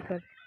করে Preview.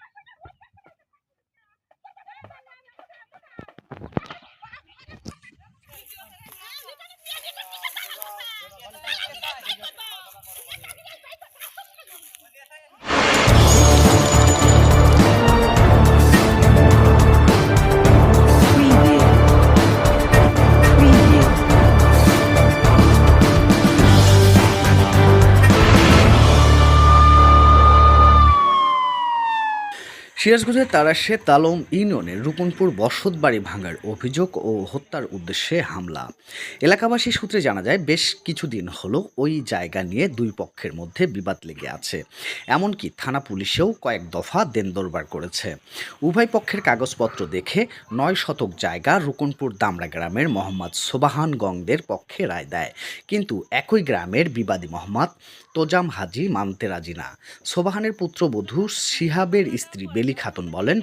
সিরাজগঞ্জের তারাশে তালম ইউনিয়নের রূপনপুর বসতবাড়ি ভাঙার অভিযোগ ও হত্যার উদ্দেশ্যে হামলা। এলাকাবাসী সূত্রে জানা যায়, বেশ কিছুদিন হলো ওই জায়গা নিয়ে দুই পক্ষের মধ্যে বিবাদ লেগে আছে। এমনকি থানা পুলিশেও কয়েক দফা দেন দরবার করেছে। উভয় পক্ষের কাগজপত্র দেখে নয় শতক জায়গা রুকনপুর দামরা গ্রামের মোহাম্মদ সোবাহান গংদের পক্ষে রায় দেয়। কিন্তু একই গ্রামের বিবাদী মোহাম্মদ তোজাম হাজি মানতে রাজি না। সোবাহানের পুত্রবধূ সিহাবের স্ত্রী বেলি খাতুন বলেন,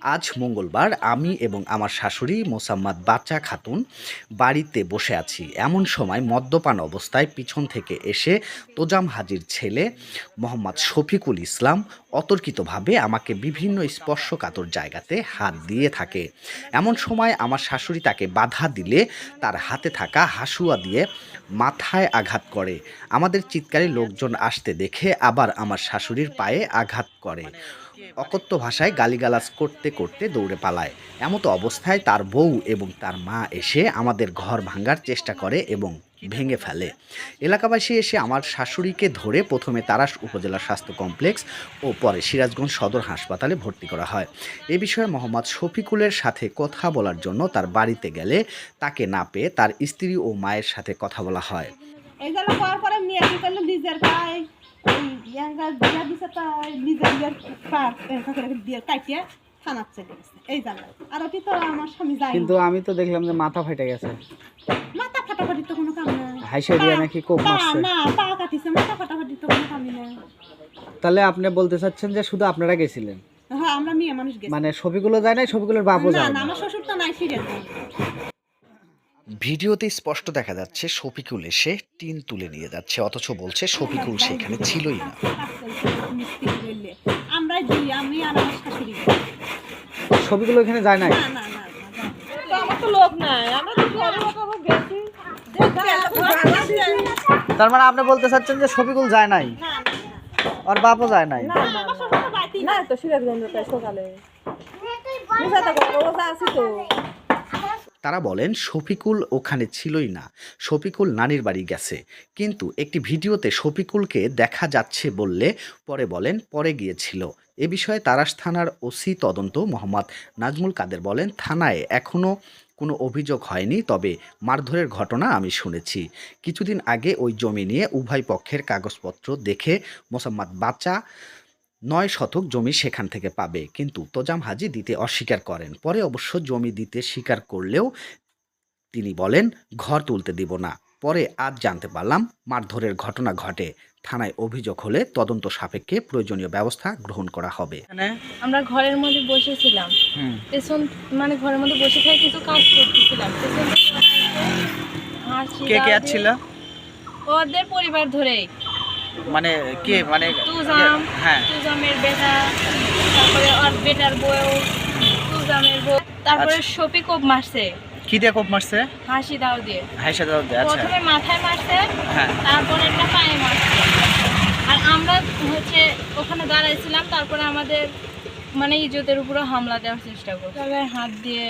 আজ মঙ্গলবার আমি এবং আমার শাশুড়ি মোসাম্মদ বাচ্চা খাতুন বাড়িতে বসে আছি। এমন সময় মদ্যপান অবস্থায় পিছন থেকে এসে তোজাম হাজির ছেলে মোহাম্মদ শফিকুল ইসলাম অতর্কিতভাবে আমাকে বিভিন্ন স্পর্শকাতর জায়গাতে হাত দিয়ে থাকে। এমন সময় আমার শাশুড়ি তাকে বাধা দিলে তার হাতে থাকা হাসুয়া দিয়ে মাথায় আঘাত করে। আমাদের চিৎকারে লোকজন আসতে দেখে আবার আমার শাশুড়ির পায়ে আঘাত করে। অকথ্য ভাষায় গালিগালাজ করতে করতে দৌড়ে পালায়। এমতো অবস্থায় তার বউ এবং তার মা এসে আমাদের ঘর ভাঙার চেষ্টা করে এবং ভেঙে ফেলে। এলাকাবাসী এসে আমার শাশুড়িকে ধরে প্রথমে তারাস উপজেলা স্বাস্থ্য কমপ্লেক্স ও পরে সিরাজগঞ্জ সদর হাসপাতালে ভর্তি করা হয়। এ বিষয়ে মোহাম্মদ শফিকুলের সাথে কথা বলার জন্য তার বাড়িতে গেলে তাকে না পেয়ে তার স্ত্রী ও মায়ের সাথে কথা বলা হয়। পরে নিজের ওই ইয়াঙ্গা দিয়া দিছে তো ওই নিজের নিজের পার এরকম করে দিয়ে কাটিয়ে থানার চলে গেছে। এই জায়গায় আর ওটি তো আমার স্বামী যায় কিন্তু আমি তো দেখলাম যে মাথা ফেটে গেছে। মাথা ফাটাফাটি তো কোনো কাম নাই। হাইসা দিয়ে নাকি কোপ পা মারছে? না পা কাটিছে মাথা ফাটাফাটি তো কোনো কামই নাই। তাহলে আপনি বলতে চাচ্ছেন যে শুধু আপনারা গেছিলেন? হ্যাঁ আমরা মেয়ে মানুষ গেছি। মানে ছবিগুলো যায় নাই ছবিগুলোর বাপও না যায় না না আমার শ্বশুর তো নাই সিরিয়াস ভিডিওতে স্পষ্ট দেখা যাচ্ছে শফিকুল এসে টিন তুলে নিয়ে যাচ্ছে অথচ বলছে শফিকুল সেখানে ছিলই না। ছবিগুলো এখানে যায় নাই? না না না না আমার তো লোক নাই আমরা তো ঘরে গেছি। তার মানে আপনি বলতে চাচ্ছেন যে ছবিগুলো যায় নাই? আর বাপও যায় নাই? না তো সিরাজগঞ্জ সকালে। তো। তারা বলেন, শফিকুল ওখানে ছিলই না। শফিকুল নানির বাড়ি গেছে। কিন্তু একটি ভিডিওতে শফিকুলকে দেখা যাচ্ছে বললে পরে বলেন, পরে গিয়েছিল। এ বিষয়ে তারাস থানার ওসি তদন্ত মোহাম্মদ নাজমুল কাদের বলেন, থানায় এখনও কোনো অভিযোগ হয়নি, তবে মারধরের ঘটনা আমি শুনেছি। কিছুদিন আগে ওই জমি নিয়ে উভয় পক্ষের কাগজপত্র দেখে মোসাম্মদ বাচ্চা নয় শতক জমি সেখান থেকে পাবে। কিন্তু তোজাম হাজি দিতে অস্বীকার করেন। পরে অবশ্য জমি দিতে স্বীকার করলেও তিনি বলেন ঘর তুলতে দিব না। পরে আজ জানতে পারলাম মারধরের ঘটনা ঘটে। থানায় অভিযোগ হলে তদন্ত সাপেক্ষে প্রয়োজনীয় ব্যবস্থা গ্রহণ করা হবে। এখানে আমরা ঘরের মধ্যে বসেছিলাম। পেছন মানে ঘরের মধ্যে বসে থেকে কিছু কাজ করতেছিলাম। পেছন কে কে দিয়ে- ওদের পরিবার ধরেই। মানে কে মানে হ্যাঁ। তুজামের বেটা তারপরে ওর বেটার বউ তুজামের বউ। তারপরে আচ্ছা। শফিকব মারছে। কি দিয়ে কোপ মারছে? হাসি দাও দিয়ে। হাইসা দাও আচ্ছা। প্রথমে মাথায় মারছে হ্যাঁ। তারপরে একটা পায়ে মারছে। আর আমরা হচ্ছে ওখানে দাঁড়াইছিলাম তারপরে আমাদের মানে ইজ্জতের উপরে হামলা দেওয়ার চেষ্টা করছে। তবে হাত দিয়ে